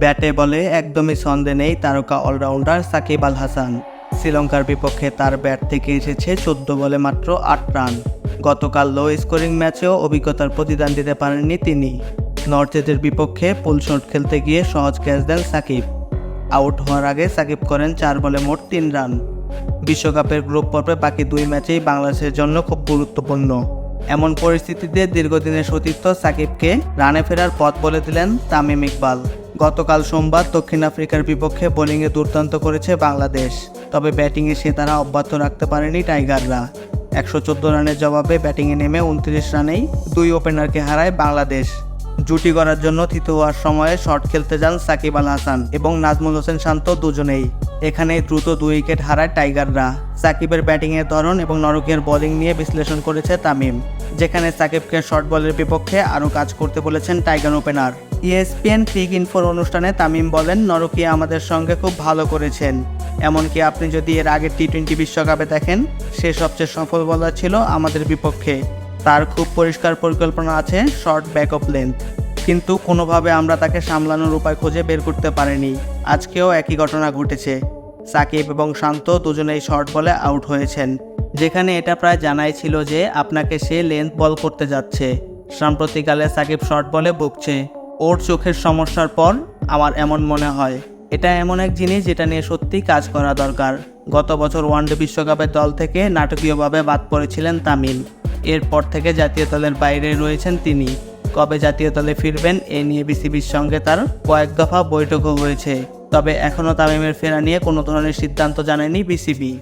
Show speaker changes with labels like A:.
A: ব্যাটে বলে একদমই ছন্দে নেই তারকা অলরাউন্ডার সাকিব আল হাসান। শ্রীলঙ্কার বিপক্ষে তার ব্যাট থেকে এসেছে চোদ্দ বলে মাত্র আট রান। গতকাল লো স্কোরিং ম্যাচেও অভিজ্ঞতার প্রতিদান দিতে পারেননি তিনি। নর্থ ইস্টের বিপক্ষে পুল শট খেলতে গিয়ে সহজ ক্যাচ দেন সাকিব। আউট হওয়ার আগে সাকিব করেন চার বলে মোট তিন রান। বিশ্বকাপের গ্রুপ পর্বে বাকি দুই ম্যাচেই বাংলাদেশের জন্য খুব গুরুত্বপূর্ণ। এমন পরিস্থিতিতে দীর্ঘদিনের সতীর্থ সাকিবকে রানে ফেরার পথ বলে দিলেন তামিম ইকবাল। গতকাল সোমবার দক্ষিণ আফ্রিকার বিপক্ষে বোলিংয়ে দুর্দান্ত করেছে বাংলাদেশ। তবে ব্যাটিংয়ে সে তারা অব্যাহত রাখতে পারেনি টাইগাররা। একশো চোদ্দ রানের জবাবে ব্যাটিংয়ে নেমে উনত্রিশ রানেই দুই ওপেনারকে হারায় বাংলাদেশ। জুটি করার জন্য তৃতীয় হওয়ার সময়ে শট খেলতে যান সাকিব আল হাসান এবং নাজমুল হোসেন শান্ত দুজনেই। এখানে দ্রুত দুই উইকেট হারায় টাইগাররা। সাকিবের ব্যাটিংয়ের ধরন এবং নরকের বোলিং নিয়ে বিশ্লেষণ করেছে তামিম, যেখানে সাকিবকে শর্ট বলের বিপক্ষে আরও কাজ করতে বলেছেন টাইগার ওপেনার। ইএসপিএন ক্রিক ইনফোর অনুষ্ঠানে তামিম বলেন, নরকিয়া আমাদের সঙ্গে খুব ভালো করেছেন। এমনকি আপনি যদি এর আগের টি টোয়েন্টি বিশ্বকাপে দেখেন, সে সবচেয়ে সফল বলার ছিল আমাদের বিপক্ষে। তার খুব পরিষ্কার পরিকল্পনা আছে শর্ট ব্যাক অফ লেন্থ। কিন্তু কোনোভাবে আমরা তাকে সামলানোর উপায় খুঁজে বের করতে পারিনি। আজকেও একই ঘটনা ঘটেছে। সাকিব এবং শান্ত দুজনেই শর্ট বলে আউট হয়েছেন। যেখানে এটা প্রায় জানাই ছিল যে আপনাকে সে লেন্থ বল করতে যাচ্ছে। সাম্প্রতিককালে সাকিব শর্ট বলে বকছে ওর চোখের সমস্যার পর আমার এমন মনে হয়। এটা এমন এক জিনিস যেটা নিয়ে সত্যিই কাজ করা দরকার। গত বছর ওয়ানডে বিশ্বকাপের দল থেকে নাটকীয়ভাবে বাদ পড়েছিলেন তামিম। এরপর থেকে জাতীয় দলের বাইরে রয়েছেন তিনি। কবে জাতীয় দলে ফিরবেন, এ নিয়ে বিসিবির সঙ্গে তার কয়েক দফা বৈঠকও হয়েছে। তবে এখনও তামিমের ফেরা নিয়ে কোনো ধরনের সিদ্ধান্ত জানায়নি বিসিবি।